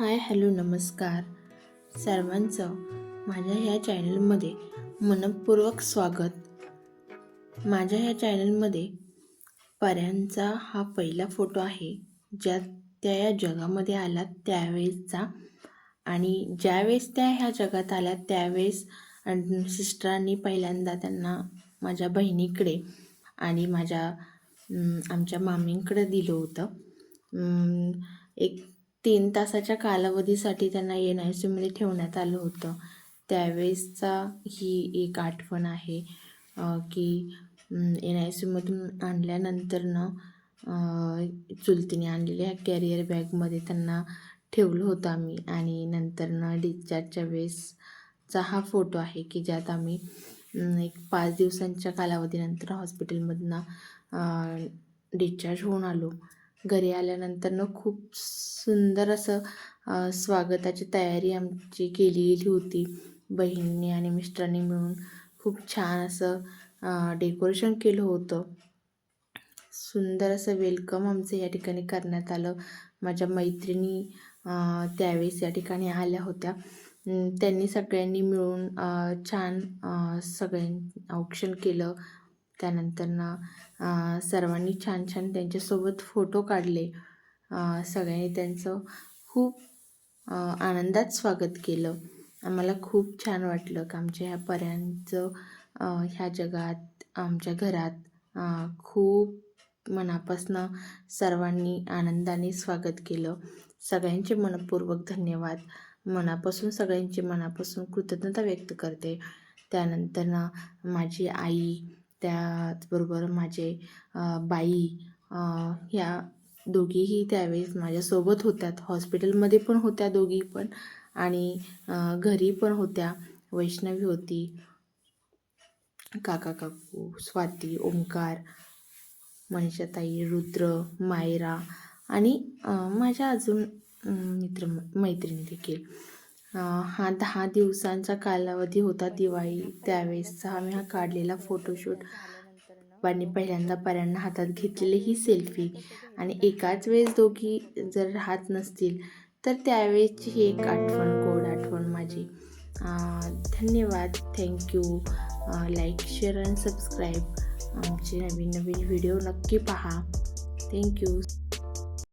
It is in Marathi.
हाय हॅलो नमस्कार. सर्वांचं माझ्या ह्या चॅनलमध्ये मनपूर्वक स्वागत. माझ्या ह्या चॅनलमध्ये पऱ्यांचा हा पहिला फोटो आहे ज्यात त्या या जगामध्ये आला त्यावेळेसचा. आणि ज्यावेळेस त्या ह्या जगात आल्या त्यावेळेस सिस्टरांनी पहिल्यांदा त्यांना माझ्या बहिणीकडे आणि माझ्या आमच्या मामींकडे दिलं होतं. एक तीन तासाच्या कालावधीसाठी त्यांना एन आय सीमध्ये ठेवण्यात आलं होतं. त्यावेळेसचा ही एक आठवण आहे की एन आय सीमधून आणल्यानंतरनं चुलतीने आणलेल्या कॅरियर बॅगमध्ये त्यांना ठेवलं होतं आम्ही. आणि नंतरनं डिस्चार्जच्या वेळेसचा हा फोटो आहे की ज्यात आम्ही एक पाच दिवसांच्या कालावधीनंतर हॉस्पिटलमधनं डिस्चार्ज होऊन आलो. घरी आल्यानंतरनं खूप सुंदर असं स्वागताची तयारी आमची केलेली होती. बहिणीने आणि मिस्टरांनी मिळून खूप छान असं डेकोरेशन केलं होतं. सुंदर असं वेलकम आमचं या ठिकाणी करण्यात आलं. माझ्या मैत्रिणी त्यावेळेस या ठिकाणी आल्या होत्या. त्यांनी सगळ्यांनी मिळून छान सगळ्यां औक्षण केलं. त्यानंतरनं ना सर्वांनी छान छान त्यांच्यासोबत फोटो काढले. सगळ्यांनी त्यांचं खूप आनंदात स्वागत केलं. आम्हाला खूप छान वाटलं की आमच्या ह्या पर्यांचं ह्या जगात आमच्या घरात खूप मनापासनं सर्वांनी आनंदाने स्वागत केलं. सगळ्यांचे मनपूर्वक धन्यवाद. मनापासून सगळ्यांची मनापासून कृतज्ञता व्यक्त करते. त्यानंतरनं माझी आई त्याचबरोबर माझे बाई ह्या दोघीही त्यावेळेस माझ्यासोबत होत्या हॉस्पिटलमध्ये पण होत्या दोघी पण आणि घरी पण होत्या. वैष्णवी होती काका काकू स्वाती ओंकार मनीषाताई रुद्र मायरा आणि माझ्या अजून मित्र मैत्रिणी देखील. हा दहा दिवसांचा कालावधी होता दिवाळी त्यावेळेसचा आम्ही हा काढलेला फोटोशूट आणि पहिल्यांदा पर्यांना हातात घेतलेली ही सेल्फी आणि एकाच वेळेस दोघी जर राहत नसतील तर त्यावेळेसची ही एक आठवण गोड आठवण माझी. धन्यवाद. थँक्यू लाईक शेअर आणि सबस्क्राईब आमचे नवीन नवीन व्हिडिओ नक्की पहा. थँक्यू